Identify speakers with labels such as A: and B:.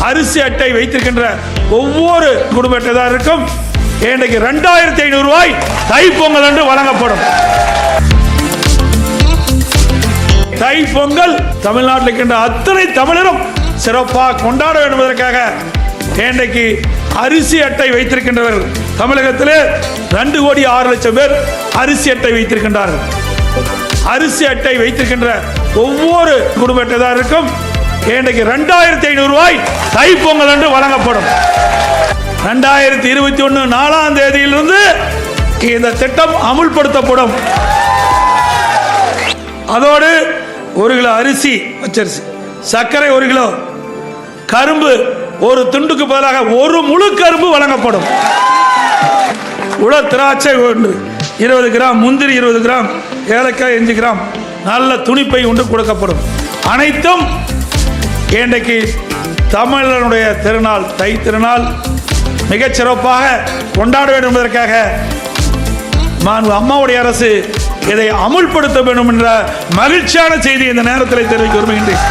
A: அரிசி அட்டை வைத்திருக்கின்ற ஒவ்வொரு குடும்ப இன்றைக்கு ரெண்டாயிரத்தி ஐநூறு ரூபாய் தைப்பொங்கல் என்று வழங்கப்படும். தை பொங்கல் தமிழ்நாட்டில் இருக்கின்ற அத்தனை தமிழரும் சிறப்பாக கொண்டாட வேண்டும் என்பதற்காக இன்றைக்கு அரிசி அட்டை வைத்திருக்கின்றவர்கள். தமிழகத்திலே ரெண்டு கோடி ஆறு லட்சம் பேர் அரிசி அட்டை வைத்திருக்கின்றார்கள். அரிசி அட்டை வைத்திருக்கின்ற ஒவ்வொரு குடும்ப இருக்கும் இன்றைக்கு ரெண்டாயிரத்தி ஐநூறு ரூபாய் தை என்று வழங்கப்படும். ரெண்டாயிரத்தி இருபத்தி ஒன்று நாலாம் தேதியிலிருந்து இந்த திட்டம் அமுல்படுத்தப்படும். அதோடு ஒரு கிலோ அரிசி பச்சரிசி சர்க்கரை ஒரு கிலோ கரும்பு ஒரு துண்டுக்கு பதிலாக ஒரு முழு கரும்பு வழங்கப்படும். உல திராட்சை ஒன்று இருபது கிராம் முந்திரி இருபது கிராம் ஏலக்காய் அஞ்சு கிராம் நல்ல துணிப்பை ஒன்று கொடுக்கப்படும். அனைத்தும் இன்றைக்கு தமிழனுடைய திருநாள் தை திருநாள் மிகச் சிறப்பாக கொண்டாட வேண்டும் என்பதற்காக மாண்பு அம்மாவுடைய அரசு இதை அமுல்படுத்த வேண்டும் என்ற மகிழ்ச்சியான செய்தி இந்த நேரத்தில் தெரிவிக்க விரும்புகின்றேன்.